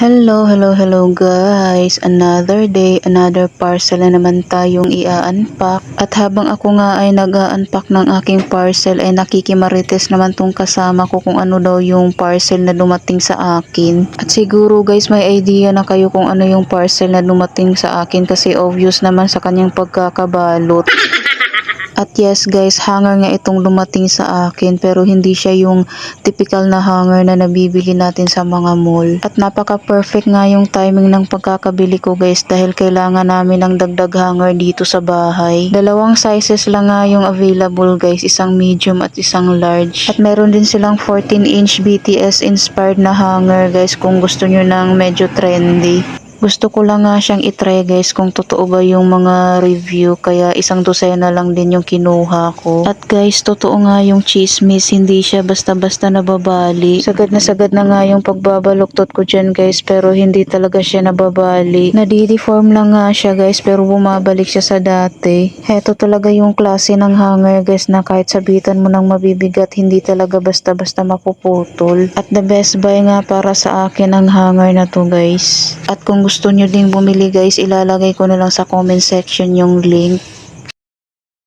Hello, hello, hello guys. Another day, another parcel na naman tayong i-unpack. At habang ako nga ay nag-unpack ng aking parcel ay nakikimarites naman tong kasama ko kung ano daw yung parcel na dumating sa akin. At siguro guys may idea na kayo kung ano yung parcel na dumating sa akin kasi obvious naman sa kanyang pagkakabalot. At yes guys, hanger nga itong dumating sa akin pero hindi siya yung typical na hanger na nabibili natin sa mga mall. At napaka-perfect nga yung timing ng pagkakabili ko guys dahil kailangan namin ng dagdag hanger dito sa bahay. Dalawang sizes lang nga yung available guys, isang medium at isang large. At meron din silang 14 inch BTS inspired na hanger guys kung gusto nyo ng medyo trendy. Gusto ko lang nga siyang itry guys kung totoo ba yung mga review kaya isang dosena lang din yung kinuha ko. At guys, totoo nga yung chismis, hindi siya basta-basta nababali. Sagad na sagad na nga yung pagbabaluktot ko dyan guys pero hindi talaga siya nababali. Nadideform lang nga siya guys pero bumabalik siya sa dati. Heto talaga yung klase ng hanger guys na kahit sabitan mo ng mabibigat hindi talaga basta-basta mapuputol. At the best buy nga para sa akin ang hanger na to guys. At kung gusto nyo ding bumili guys, ilalagay ko na lang sa comment section yung link.